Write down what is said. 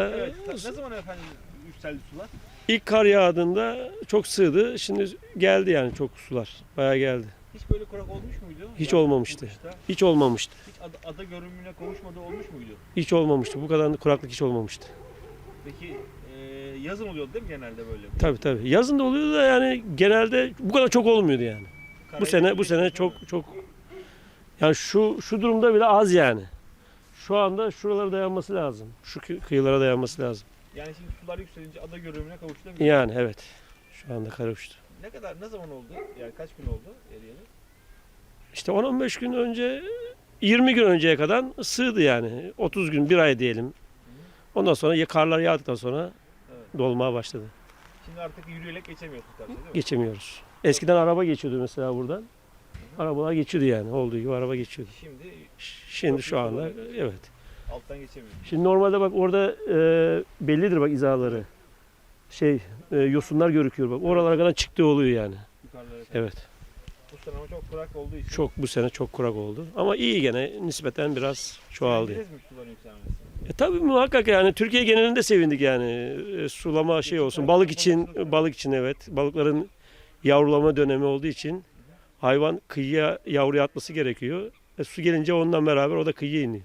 Evet. Ne zaman efendim yükseldi sular? İlk kar yağdığında çok sığdı. Şimdi geldi yani çok sular. Bayağı geldi. Hiç böyle kurak olmuş muydu? Hiç olmamıştı. kışta Hiç olmamıştı. Hiç ada, ada görünümüne kavuşmadığı olmuş muydu? Hiç olmamıştı. Bu kadar kuraklık hiç olmamıştı. Peki e, yazın oluyordu değil mi genelde böyle? Tabii tabii. Yazın da oluyordu da yani genelde bu kadar çok olmuyordu yani. Bu sene bu sene değil mi? çok çok yani şu şu durumda bile az yani. Şu anda şuralara dayanması lazım. Şu kı- kıyılara dayanması lazım. Yani şimdi sular yükselince ada görünümüne kavuştu değil mi? Yani evet. Şu anda kara uçtu. Ne kadar, ne zaman oldu? Yani kaç gün oldu eriyeli? İşte 10-15 gün önce 20 gün önceye kadar sığdı yani. 30 gün, bir ay diyelim. Ondan sonra ya karlar yağdıktan sonra Evet. dolmaya başladı. Şimdi artık yürüyerek geçemiyorsun değil mi? Geçemiyoruz. Eskiden araba geçiyordu mesela buradan. Arabalar geçiyordu yani. Olduğu gibi araba geçiyordu. Şimdi Şimdi şu anda evet. alttan geçemiyorsun. Şimdi normalde bak orada e, bellidir bak izaları. Şey e, yosunlar görüküyor bak. Oralara kadar çıktığı oluyor yani. Yukarılara kadar. Evet. Bu sene ama çok kurak olduğu için. Çok bu sene çok kurak oldu. Ama iyi gene nispeten biraz çoğaldı. Sevindiniz mi suların yükselmesi? E tabii muhakkak yani Türkiye genelinde sevindik yani. E, sulama şey olsun. Balık için balık için evet. Balıkların yavrulama dönemi olduğu için hayvan kıyıya yavruya atması gerekiyor. E, su gelince ondan beraber o da kıyıya iniyor.